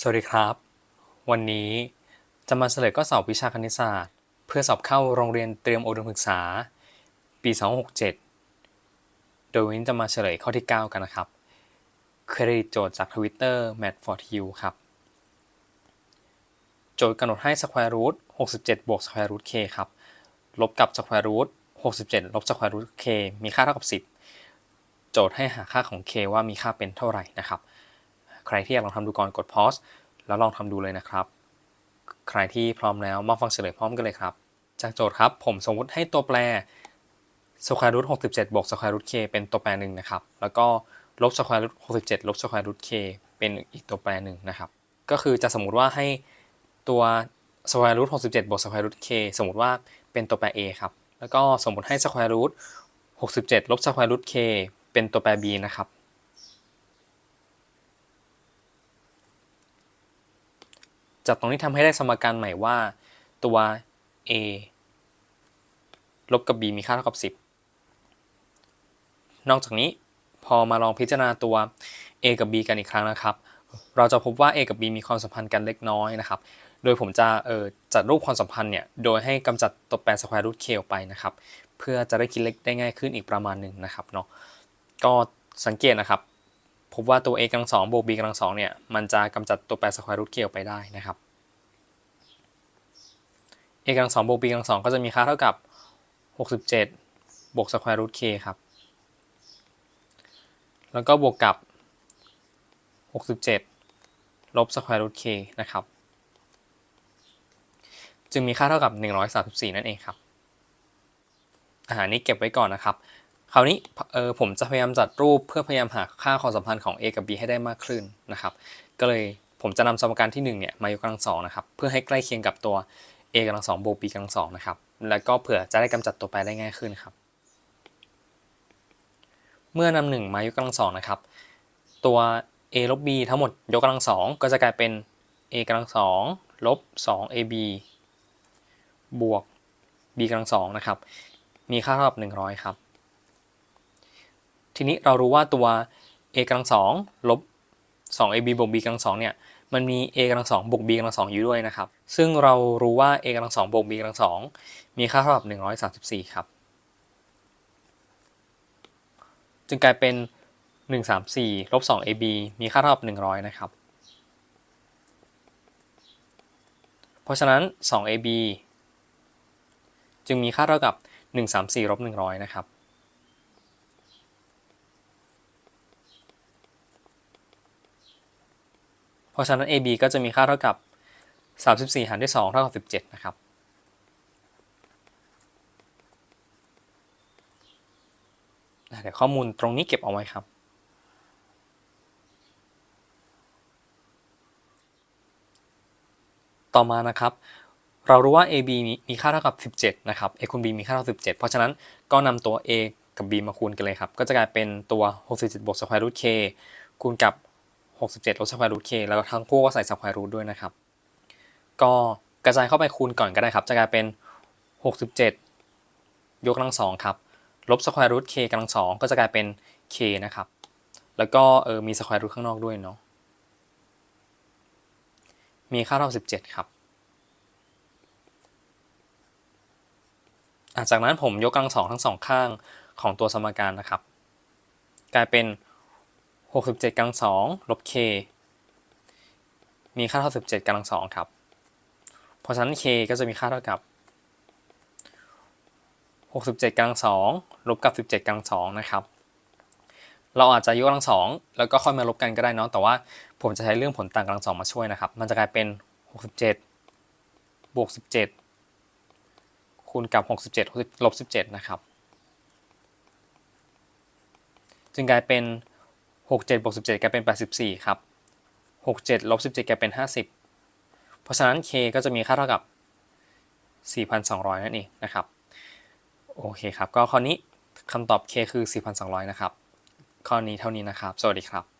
สวัสดีครับ วันนี้จะมาเฉลยข้อสอบวิชาคณิตศาสตร์ เพื่อสอบเข้าโรงเรียนเตรียมอุดมศึกษา ปี2067 โดยวันนี้จะมาเฉลยข้อที่ 9 กันนะครับ เครดิตโจทย์จากทวิตเตอร์ m a t for you ครับ โจทย์กำหนดให้ square root 67 บวก square root k ครับ ลบกับ square root 67 ลบ square root k มีค่าเท่ากับ 10 โจทย์ให้หาค่าของ k ว่ามีค่าเป็นเท่าไหร่นะครับ ใครที่อยากลองทำดูก่อนกด pause แล้วลองทำดูเลยนะครับ ใครที่พร้อมแล้วมาฟังเฉลยพร้อมกันเลยครับ จากโจทย์ครับ ผมสมมติให้ตัวแปร square root 67บวก square root k เป็นตัวแปรหนึ่งนะครับ แล้วก็ลบ square root 67ลบ square root k เป็นอีกตัวแปรหนึ่งนะครับ ก็คือจะสมมติว่าให้ตัว square root 67บวก square root k สมมติว่าเป็นตัวแปร a ครับ แล้วก็สมมติให้ square root 67ลบ square root k เป็นตัวแปร b นะครับ จากตรงนี้ทำให้ได้สมการใหม่ว่า ตัว a ลบกับ b มีค่าเท่ากับ 10 นอกจากนี้พอมาลองพิจารณาตัว a กับ b กันอีกครั้งนะครับ เราจะพบว่า a กับ b มีความสัมพันธ์กันเล็กน้อยนะครับ โดยผมจะเอ่อจัดรูปความสัมพันธ์เนี่ย โดยให้กำจัดตัวแปร square root k ออกไปนะครับ เพื่อจะได้คิดเลขได้ง่ายขึ้นอีกประมาณหนึ่งนะครับเนาะ ก็สังเกตนะครับ พบว่าตัว a กำลังสองบวก b กำลังสองเนี่ย มันจะกำจัดตัวแปร square root k ออกไปได้นะครับ a กำลังสองบวก b กำลังสองก็จะมีค่าเท่ากับ 67 บวก square root k ครับ แล้วก็บวกกับ 67 ลบ square root k นะครับ จึงมีค่าเท่ากับ 134 นั่นเองครับอาหารนี้เก็บไว้ก่อนนะครับ ราวนี้เออผมจะพยายามจัดรูปเพื่อพยายามหาค่าความสัมพันธ์ของ a กับ b ให้ได้มากขึ้นนะครับ ก็เลยผมจะนำสมการที่ 1 เนี่ยมายกกำลังสองนะครับ เพื่อให้ใกล้เคียงกับตัว a กำลังสองบวก b กำลังสองนะครับ แล้วก็เผื่อจะได้กำจัดตัวแปรได้ง่ายขึ้นครับ เมื่อนำหนึ่งมายกกำลังสองนะครับ ตัว a ลบ b ทั้งหมดยกกำลังสองก็จะกลายเป็น a กำลังสองลบสอง ab บวก b กำลังสองนะครับ มีค่าเท่ากับ 100 ครับ ทีนี้เรารู้ว่าตัว a กำลังสองลบ 2ab บวก b กำลังสองเนี่ยมันมี a กำลังสองบวก b กำลังสองอยู่ด้วยนะครับ ซึ่งเรารู้ว่า a กำลังสองบวก b กำลังสองมีค่าเท่ากับ 134 ครับ จึงกลายเป็น 134ลบ 2ab มีค่าเท่ากับ 100 นะครับ เพราะฉะนั้น 2ab จึงมีค่าเท่ากับ 134ลบ100 นะครับ เพราะฉะนั้น AB ก็จะมีค่าเท่ากับ 34 หารด้วย 2 เท่ากับ 17 นะครับ เดี๋ยวข้อมูลตรงนี้เก็บเอาไว้ครับ ต่อมานะครับ เรารู้ว่า AB มีมีค่าเท่ากับ 17 นะครับ A คูณ B มีค่าเท่ากับ17 เพราะฉะนั้นก็นำตัว A กับ B มาคูณกันเลยครับ ก็จะกลายเป็นตัว 67บวก square root k คูณกับ 67ลบ square root k แล้วทั้งคู่ก็ใส่ square root ด้วยนะครับ ก็กระจายเข้าไปคูณก่อนก็ได้ครับ จะกลายเป็น 67 ยกกำลังสองครับลบ square root k กำลังสองก็จะกลายเป็น k นะครับ แล้วก็เออมี square root ข้างนอกด้วยเนาะมีค่าเท่า 17 ครับอะจากนั้นผมยกกำลังสองทั้งสองข้างของตัวสมการนะครับ กลายเป็น 67กำลังสองลบ k มีค่าเท่า 17กำลังสองครับ เพราะฉะนั้น k ก็จะมีค่าเท่ากับ 67กำลังสองลบกับ 17กำลังสองนะครับ เราอาจจะยกกำลังสองแล้วก็ค่อยมาลบกันก็ได้เนาะแต่ว่าผมจะใช้เรื่องผลต่างกำลังสองมาช่วยนะครับ มันจะกลายเป็น 67 บวก 17 คูณกับ 67ลบ17 นะครับ จึงกลายเป็น 67บวก17กลายเป็น 84 ครับ 67ลบ17กลายเป็น 50 เพราะฉะนั้น k ก็จะมีค่าเท่ากับ 4,200 นั่นเองนะครับ โอเคครับ ก็ข้อนี้คำตอบ k คือ 4,200 นะครับ ข้อนี้เท่านี้นะครับ สวัสดีครับ